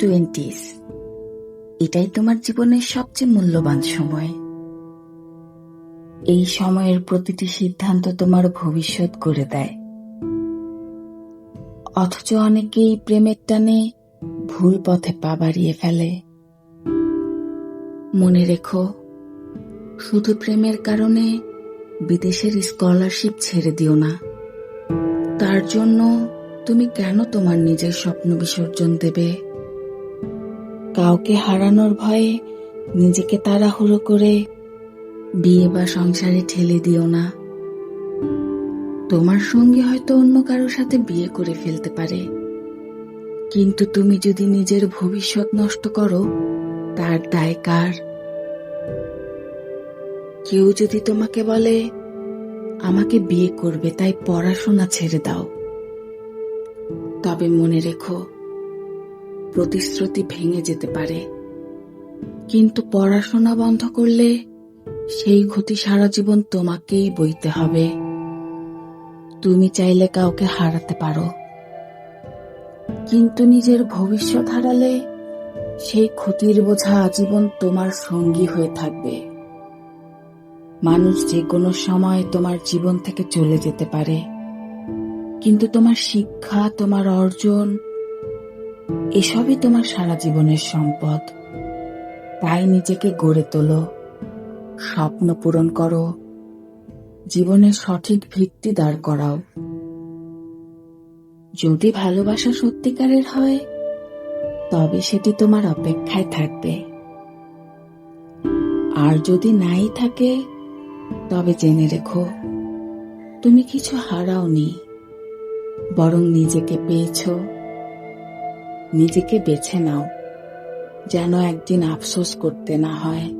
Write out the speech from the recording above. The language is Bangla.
টোয়েন্টিস এটাই তোমার জীবনের সবচেয়ে মূল্যবান সময়। এই সময়ের প্রতিটি সিদ্ধান্ত তোমার ভবিষ্যৎ করে দেয়। অথচ অনেকেই প্রেমের টানে ভুল পথে পা বাড়িয়ে ফেলে। মনে রেখো, শুধু প্রেমের কারণে বিদেশের স্কলারশিপ ছেড়ে দিও না। তার জন্য তুমি কেন তোমার নিজের স্বপ্ন বিসর্জন দেবে? কাউকে হারানোর ভয়ে নিজেকে তাড়াহুড়ো করে বিয়ে বা সংসারে ঠেলে দিও না। তোমার সঙ্গে হয়তো অন্য কারোর সাথে বিয়ে করে ফেলতে পারে। কিন্তু তুমি যদি নিজের ভবিষ্যৎ নষ্ট করো, তার দায় কার? কেউ যদি তোমাকে বলে, আমাকে বিয়ে করবে, তাই পড়াশোনা ছেড়ে দাও। তবে মনে রেখো প্রতিশ্রুতি ভেঙে যেতে পারে। কিন্তু পড়াশোনা বন্ধ করলে সেই ক্ষতি সারা জীবন তোমাকেই বইতে হবে। তুমি চাইলে কাউকে হারাতে পারো। কিন্তু নিজের ভবিষ্যৎ হারালে সেই ক্ষতির বোঝা আজীবন তোমার সঙ্গী হয়ে থাকবে। মানুষ যে কোনো সময় তোমার জীবন থেকে চলে যেতে পারে। কিন্তু তোমার শিক্ষা, তোমার অর্জন এসবই তোমার সারা জীবনের সম্পদ। তাই নিজেকে গড়ে তোলো, স্বপ্ন পূরণ করো, জীবনের সঠিক ভিত্তি দাঁড় করাও। যদি ভালোবাসা সত্যিকারের হয়, তবে সেটি তোমার অপেক্ষায় থাকবে। আর যদি নাই থাকে, তবে জেনে রেখো, তুমি কিছু হারাওনি, বরং নিজেকে পেয়েছ। নিজেকে বেছে নাও। যেন একদিন আফসোস করতে না হয়।